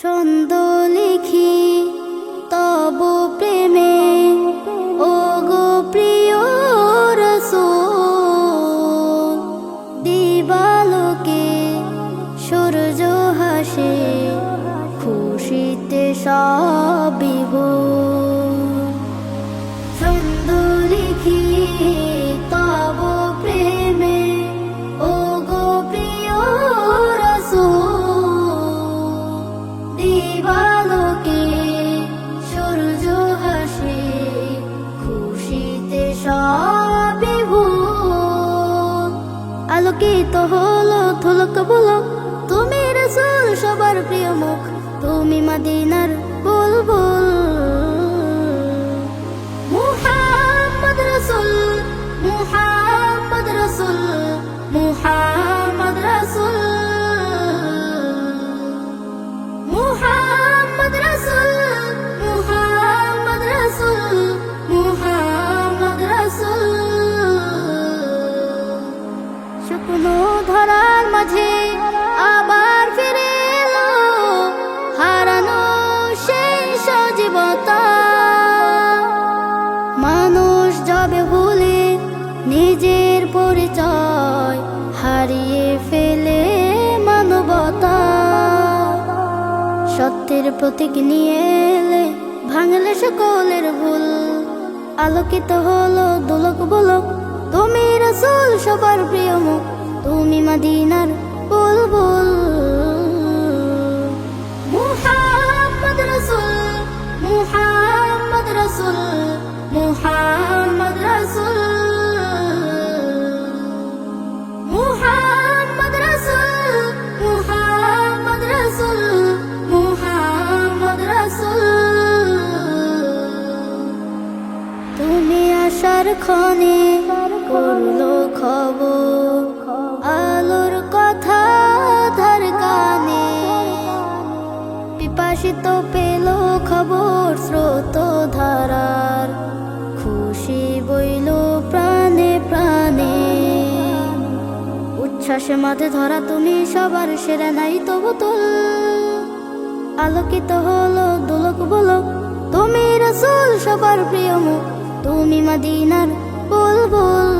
ছন্দ লিখি, তব প্রেমে ও গো প্রিয় রসুল, দিবালোকে সূর্য হাসে, খুশিতে সবিব ছন্দ লিখি আলোকিত হলো থলক বলো। তুমি রসুল সবার প্রিয় মুখ। তুমি মদিনার বুলবুল সত্যের প্রতীক নিয়ে এলে ভাঙলে সকলের ভুল। আলোকিত হলো দোলক বলো, তুমি রসুল, সবার প্রিয় মুখ। তুমি মদিনার বুলবুল। ক্ষণে করল খবর। আলোর কথা ধার কানে। পিপাসিত পেল খবর স্রোত ধারার। খুশি বইল প্রাণে প্রাণে। উচ্ছ্বাসে মাঝে ধরা তুমি সবার সেরা নাই তবু তুল। আলোকিত হলো দোলক বলো, তুমি রসুল সবার প্রিয় মুখ। তুমি মদিনার বুলবুল